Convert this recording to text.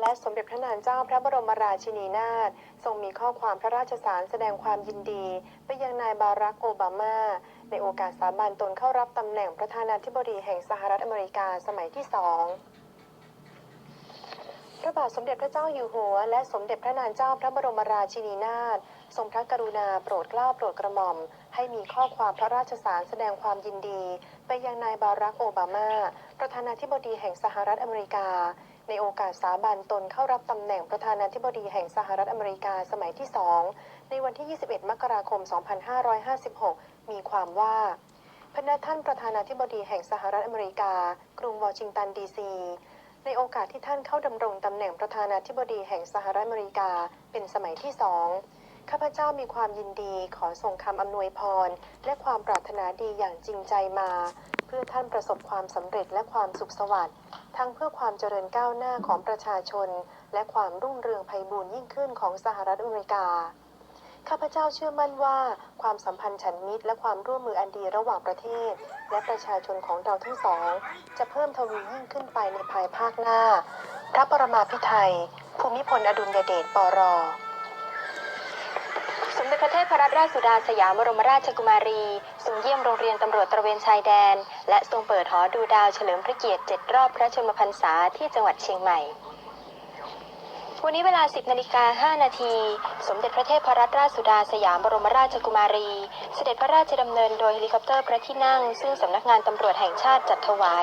และสมเด็จพระนางเจ้าพระบรมราชินีนาถทรงมีข้อความพระราชสารแสดงความยินดี ไปยังนายบารักโอบามา ในโอกาสสาบานตนเข้ารับตำแหน่งประธานาธิบดีแห่งสหรัฐอเมริกาสมัยที่สองพระบาทสมเด็จพระเจ้าอยู่หัว และสมเด็จพระนางเจ้าพระบรมราชินีนาถทรงพระกรุณาโปรดเกล้าโปรดกระหม่อม ให้มีข้อความพระราชสารแสดงความยินดี ไปยังนายบารักโอบามา ประธานาธิบดีแห่งสหรัฐอเมริกา ในโอกาสสาบานตนเข้ารับตำแหน่งประธานาธิบดีแห่งสหรัฐอเมริกาสมัยที่สองในวันที่ 21 มกราคม 2556 มีความว่าพระนาท่านประธานาธิบดีแห่งสหรัฐอเมริกา กรุงวอชิงตันดีซีในโอกาสที่ท่านเข้าดำรงตำแหน่งประธานาธิบดีแห่งสหรัฐอเมริกาเป็นสมัยที่สองข้าพเจ้ามีความยินดีขอส่งคำอำนวยพร และความปรารถนาดีอย่างจริงใจมา เพื่อท่านประสบความสำเร็จและความสุขสวัสดิ์ ทั้งเพื่อความเจริญก้าวหน้าของประชาชน และความรุ่งเรืองไพบูรยิ่งขึ้นของสหรัฐอเมริกา ข้าพเจ้าเชื่อมั่นว่าความสัมพันธ์ฉันมิตรและความร่วมมืออันดีระหว่างประเทศ และประชาชนของเราทั้งสอง จะเพิ่มทวียิ่งขึ้นไปในภายภาคหน้า พระปรมาภิไธยภูมิพลอดุลยเดชปร พระรัตนราชสุดาสยามบรมราชกุมารีทรงเยี่ยมโรงเรียนตำรวจตระเวนชายแดน และทรงเปิดหอดูดาวเฉลิมพระเกียรติ7รอบพระชนมพรรษาที่จังหวัดเชียงใหม่วันนี้เวลา 10นาฬิกา5นาที สมเด็จพระเทพรัตนราชสุดาสยามบรมราชกุมารี เสด็จพระราชดำเนินโดยเฮลิคอปเตอร์พระที่นั่ง ซึ่งสำนักงานตำรวจแห่งชาติจัดถวาย